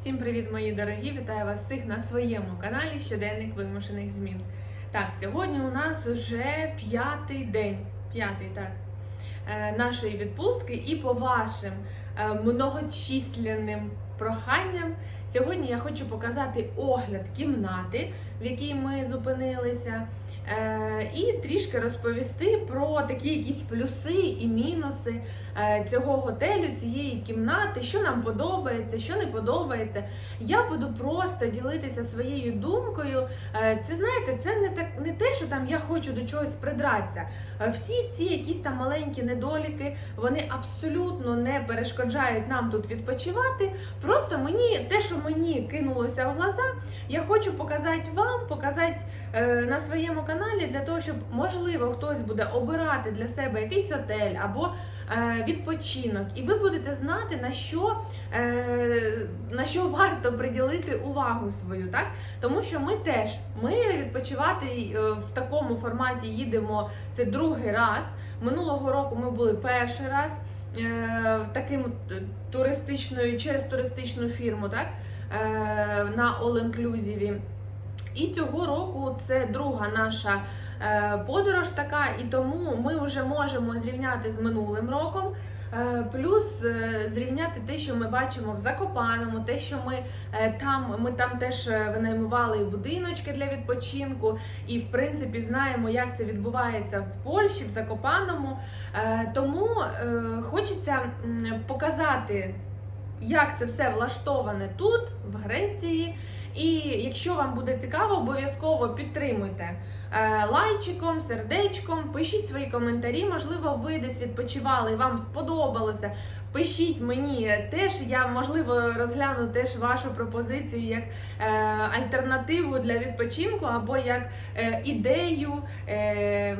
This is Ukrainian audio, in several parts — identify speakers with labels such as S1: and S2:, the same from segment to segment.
S1: Всім привіт, мої дорогі! Вітаю вас всіх на своєму каналі Щоденник вимушених змін. Так, сьогодні у нас вже п'ятий день, п'ятий так, е, нашої відпустки, і по вашим е, многочисленним проханням, сьогодні я хочу показати огляд кімнати, в якій ми зупинилися. Е, І трішки розповісти про такі якісь плюси і мінуси е, цього готелю, цієї кімнати, що нам подобається, що не подобається. Я буду просто ділитися своєю думкою. Е, Це знаєте, це не так не те, що там я хочу до чогось придратися. Всі ці якісь там маленькі недоліки, вони абсолютно не перешкоджають нам тут відпочивати. Просто мені те, що мені кинулося в глаза, я хочу показати вам, показати на своєму каналі для того, щоб можливо хтось буде обирати для себе якийсь готель або е, відпочинок, і ви будете знати на що, е, на що варто приділити увагу свою, так? Тому що ми теж ми відпочивати е, в такому форматі їдемо це другий раз. Минулого року ми були перший раз е, таким е, туристичною через туристичну фірму, так? На All Inclusive. І цього року це друга наша е, подорож така, і тому ми вже можемо зрівняти з минулим роком. Е, Плюс е, зрівняти те, що ми бачимо в Закопаному, те, що ми там, ми там теж винаймували будиночки для відпочинку, і в принципі знаємо, як це відбувається в Польщі, в Закопаному. Тому хочеться показати, як це все влаштоване тут, в Греції. І якщо вам буде цікаво, обов'язково підтримуйте е, лайчиком, сердечком, пишіть свої коментарі. Можливо, ви десь відпочивали вам сподобалося. Пишіть мені теж, я можливо розгляну теж вашу пропозицію як е, альтернативу для відпочинку або як е, ідею. Е,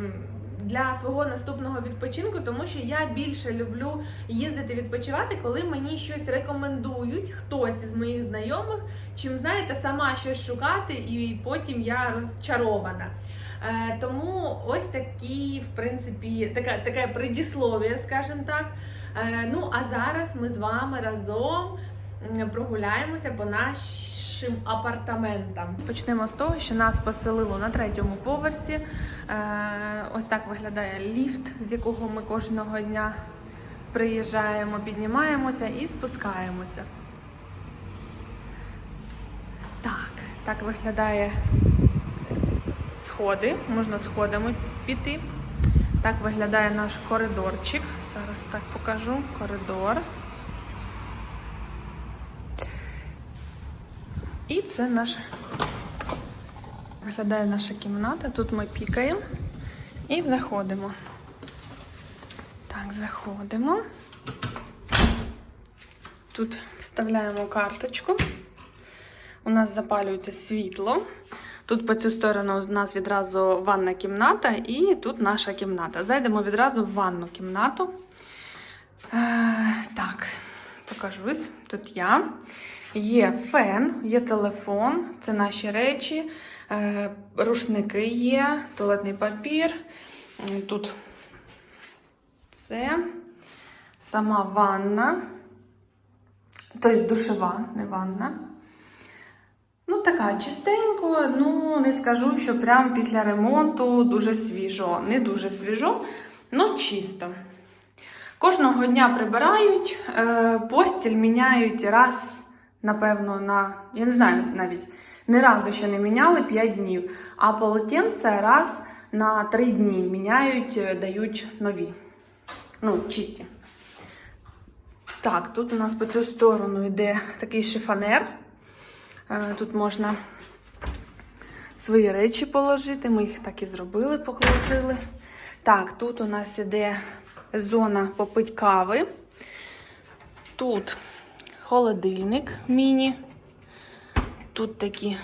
S1: для свого наступного відпочинку, тому що я більше люблю їздити відпочивати, коли мені щось рекомендують хтось із моїх знайомих, чим знаєте, сама щось шукати, і потім я розчарована. Е, тому ось такі, в принципі, така, таке предіслов'я, скажімо так. Е, ну а зараз ми з вами разом прогуляємося по нашим апартаментам. Почнемо з того, що нас поселило на третьому поверсі. Е, ось так виглядає ліфт, з якого ми кожного дня приїжджаємо, піднімаємося і спускаємося. Так, так виглядає сходи. Можна сходами піти. Так виглядає наш коридорчик. Зараз так покажу коридор. І це наша виглядає наша кімната. Тут ми пікаємо і заходимо. Так, заходимо. Тут вставляємо карточку. У нас запалюється світло. Тут по цю сторону у нас відразу ванна кімната, і тут наша кімната. Зайдемо відразу в ванну кімнату. Е, так, покажусь. Тут я. Є фен, є телефон, це наші речі, е, рушники є, туалетний папір. Тут це сама ванна, тобто душева, не ванна. Ну, така чистенько, ну не скажу, що прям після ремонту дуже свіжо. Не дуже свіжо, але чисто. Кожного дня прибирають, е, постіль міняють раз, напевно, на. Я не знаю навіть, не разу ще не міняли 5 днів. А полотенце раз на 3 дні міняють, е, дають нові. Ну, чисті. Так, тут у нас по цю сторону йде такий шифонер. Е, Тут можна свої речі положити. Ми їх так і зробили, положили. Так, тут у нас іде зона попить кави. Тут холодильник міні. Тут такі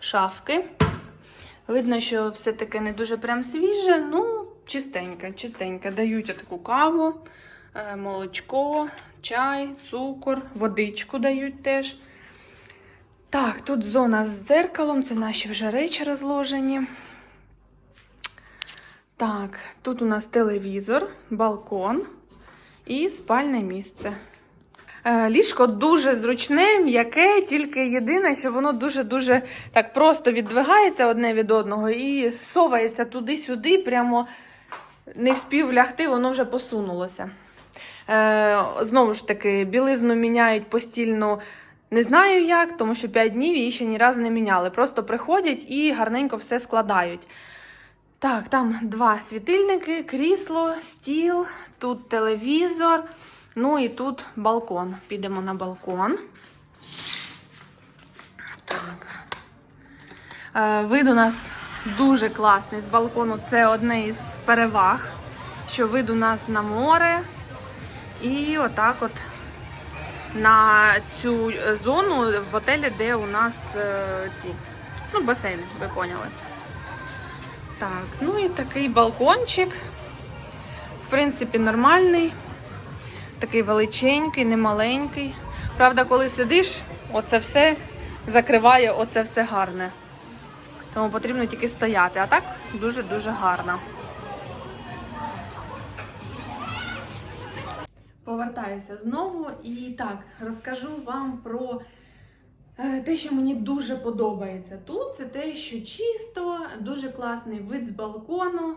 S1: шафки. Видно, що все таке не дуже прям свіже, ну, чистеньке, чистеньке. Дають таку каву, е, молочко, чай, цукор, водичку дають теж. Так, тут зона з дзеркалом, це наші вже речі розложені. Так, тут у нас телевізор, балкон і спальне місце. Е, Ліжко дуже зручне, м'яке, тільки єдине, що воно дуже-дуже так просто віддвигається одне від одного і совається туди-сюди, прямо не вспів лягти, воно вже посунулося. Е, знову ж таки, білизну міняють постільно. Не знаю як, тому що 5 днів її ще ні разу не міняли. Просто приходять і гарненько все складають. Так, там два світильники, крісло, стіл, тут телевізор, ну і тут балкон. Підемо на балкон. Так. Е, вид у нас дуже класний з балкону. Це одне із переваг, що вид у нас на море. І отак от на цю зону в готелі, де у нас е, ці ну, басейн, ви поняли. Так, ну і такий балкончик. В принципі, нормальний. Такий величенький, немаленький. Правда, коли сидиш, оце все закриває оце все гарне. Тому потрібно тільки стояти. А так дуже-дуже гарно. Повертаюся знову і так розкажу вам про е, те, що мені дуже подобається тут. Це те, що чисто, дуже класний вид з балкону.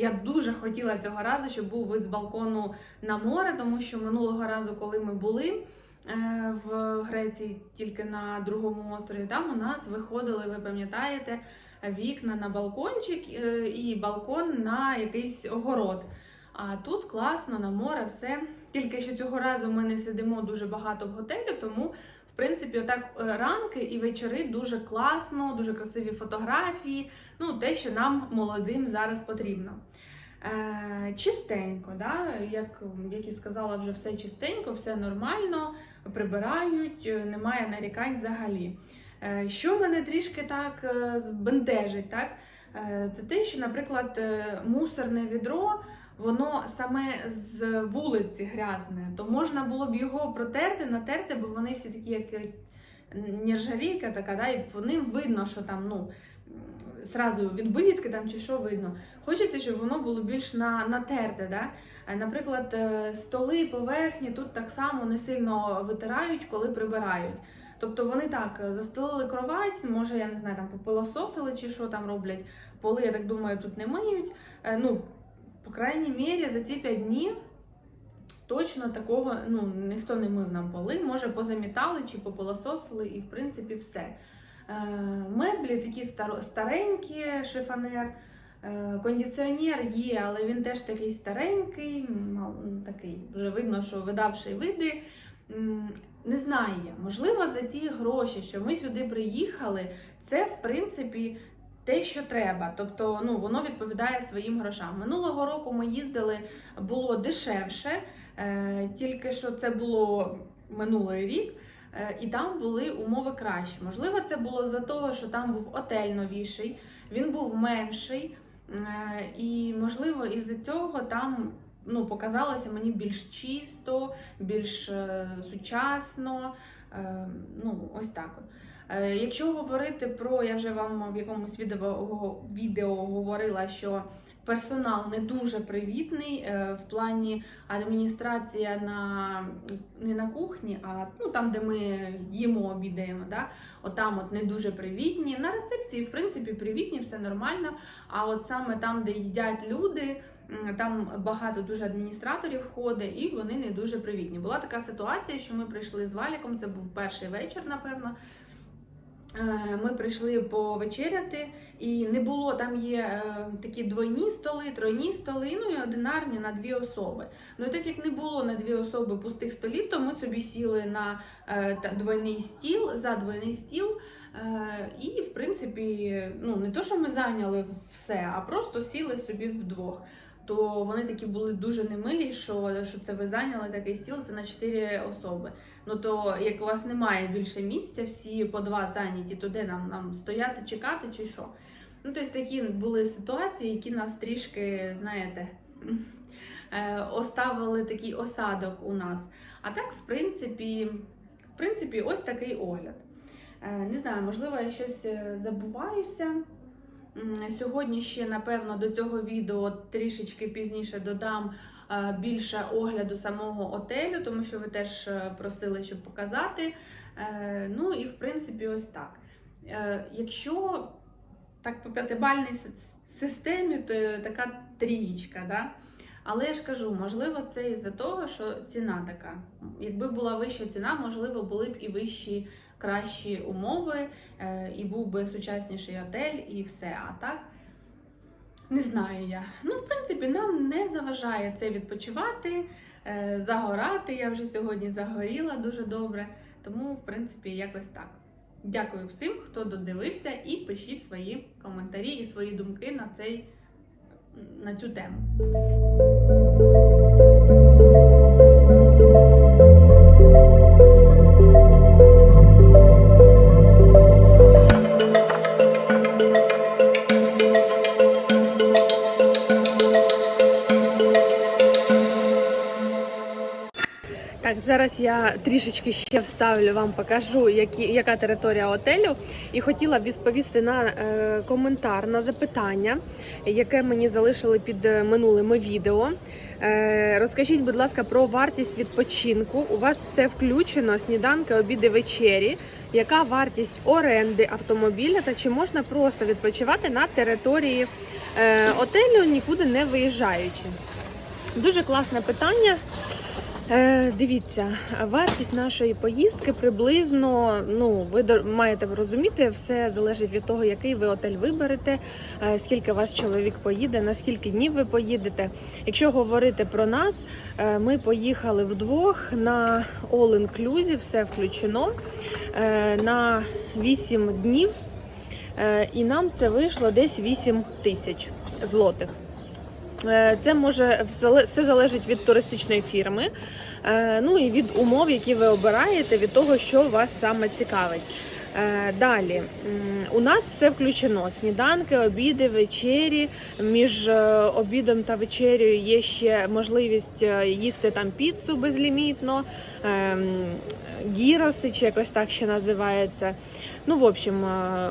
S1: Я дуже хотіла цього разу, щоб був вид з балкону на море, тому що минулого разу, коли ми були е, в Греції, тільки на другому острові, там у нас виходили, ви пам'ятаєте, вікна на балкончик е, і балкон на якийсь огород. А тут класно на море все. Тільки що цього разу ми не сидимо дуже багато в готелі, тому в принципі отак е, ранки і вечори дуже класно, дуже красиві фотографії. Ну, те, що нам молодим зараз потрібно. Е, чистенько, да? як, як і сказала, вже все чистенько, все нормально, прибирають, е, немає нарікань взагалі. Е, що мене трішки так е, збентежить, так? Е, це те, що, наприклад, мусорне відро воно саме з вулиці грязне, то можна було б його протерти, натерти, бо вони всі такі, як е, нержавійка така, да, і по ним видно, що там, ну, сразу відбитки там чи що видно. Хочеться, щоб воно було більш на, натерте. Да? Наприклад, е, столи, поверхні тут так само не сильно витирають, коли прибирають. Тобто вони так е, застелили кровать, може, я не знаю, там попилососили чи що там роблять. Поли, я так думаю, тут не миють. Ну, по крайній мірі, за ці 5 днів точно такого ну, ніхто не мив нам поли. Може, позамітали чи попилососили, і в принципі все. Е, Меблі такі старенькі, шифонер. Е, Кондиціонер є, але він теж такий старенький, такий вже видно, що видавший види. Не знаю, можливо, за ті гроші, що ми сюди приїхали, це в принципі те, що треба. Тобто, ну воно відповідає своїм грошам. Минулого року ми їздили, було дешевше, е, тільки що це було минулий рік. е, І там були умови кращі. Можливо, це було за того, що там був отель новіший, він був менший, е, і можливо, із-за цього там ну, показалося мені більш чисто, більш е, сучасно. Ну, ось так. От. Е, Якщо говорити про, я вже вам в якомусь відео, відео говорила, що персонал не дуже привітний е, в плані адміністрація на не на кухні, а ну, там, де ми їмо, обідаємо. Да? Отам от не дуже привітні. На рецепції, в принципі, привітні, все нормально. А от саме там, де їдять люди. Там багато дуже адміністраторів ходить, і вони не дуже привітні. Була така ситуація, що ми прийшли з Валіком, це був перший вечір, напевно. Е, Ми прийшли повечеряти, і не було там є е, такі двойні столи, тройні столи, ну і одинарні на дві особи. Ну і так як не було на дві особи пустих столів, то ми собі сіли на е, двойний стіл за двойний стіл. І, в принципі, ну не то, що ми зайняли все, а просто сіли собі вдвох. То вони такі були дуже немилі, що, що це ви зайняли такий стіл, це на чотири особи. Ну то як у вас немає більше місця, всі по два зайняті, то де нам, нам стояти, чекати чи що? Ну, тобто такі були ситуації, які нас трішки, знаєте, е, оставили такий осадок у нас. А так, в принципі, в принципі, ось такий огляд. Е, Не знаю, можливо, я щось е, забуваюся. Сьогодні ще, напевно, до цього відео трішечки пізніше додам е, більше огляду самого отелю, тому що ви теж е, просили, щоб показати. Е, Ну і в принципі, ось так. Якщо так по п'ятибальній системі, то така трієчка, да? Але я ж кажу, можливо, це із-за того, що ціна така. Якби була вища ціна, можливо, були б і вищі кращі умови, е, і був би сучасніший готель, і все. А так не знаю я. Ну, в принципі, нам не заважає це відпочивати, е, загорати. Я вже сьогодні загоріла дуже добре. Тому, в принципі, якось так. Дякую всім, хто додивився, і пишіть свої коментарі і свої думки на цей на цю тему. Так, зараз я трішечки ще вставлю вам, покажу, які, яка територія готелю. І хотіла б відповісти на е, коментар, на запитання, яке мені залишили під е, минулими відео. Е, розкажіть, будь ласка, про вартість відпочинку. У вас все включено: сніданки, обіди, вечері. Яка вартість оренди автомобіля та чи можна просто відпочивати на території е, отелю, нікуди не виїжджаючи? Дуже класне питання. Е, дивіться, вартість нашої поїздки приблизно, ну ви маєте розуміти, все залежить від того, який ви отель виберете, е, скільки вас чоловік поїде, на скільки днів ви поїдете. Якщо говорити про нас, е, ми поїхали вдвох на all inclusive, все включено на 8 днів, і нам це вийшло десь 8 тисяч злотих. Е, Це може все залежить від туристичної фірми, е, ну і від умов, які ви обираєте, від того, що вас саме цікавить. Е, Далі у нас все включено: сніданки, обіди, вечері. Між обідом та вечерею є ще можливість їсти там піцу безлімітно, ем, гіроси, чи якось так ще називається. Ну, в общем, е,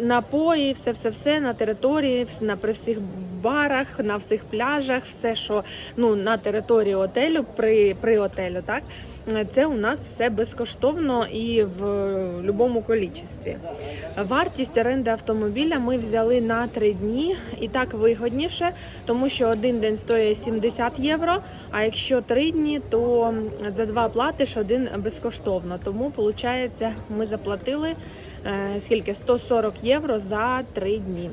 S1: напої, все, все, все на території, на при всіх барах, на всіх пляжах, все, що ну на території отелю, при, при отелю, так це у нас все безкоштовно і в будь-якому кількості. Вартість оренди автомобіля ми взяли на три дні, і так вигодніше, тому що один день стоїть 70 євро. А якщо три дні, то за два платиш один безкоштовно. Тому виходить, ми заплатили е, скільки 140 євро за три дні.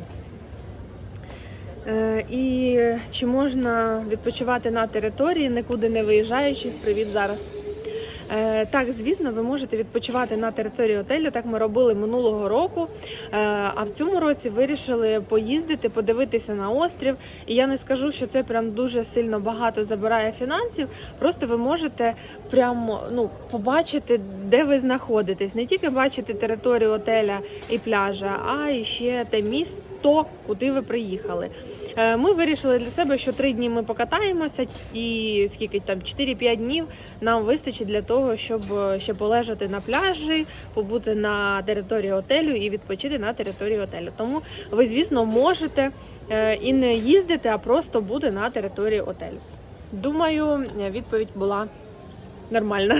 S1: Е, І чи можна відпочивати на території, нікуди не виїжджаючи? Привіт зараз. Е, Так, звісно, ви можете відпочивати на території готелю. Так ми робили минулого року. Е, А в цьому році вирішили поїздити, подивитися на острів. І я не скажу, що це прям дуже сильно багато забирає фінансів. Просто ви можете прямо ну побачити, де ви знаходитесь. Не тільки бачити територію отеля і пляжа, а і ще те місто, куди ви приїхали. Е, Ми вирішили для себе, що три дні ми покатаємося, і скільки там 4-5 днів нам вистачить для того, щоб е, ще полежати на пляжі, побути на території готелю і відпочити на території готелю. Тому ви, звісно, можете е, і не їздити, а просто бути на території готелю. Думаю, відповідь була нормальна.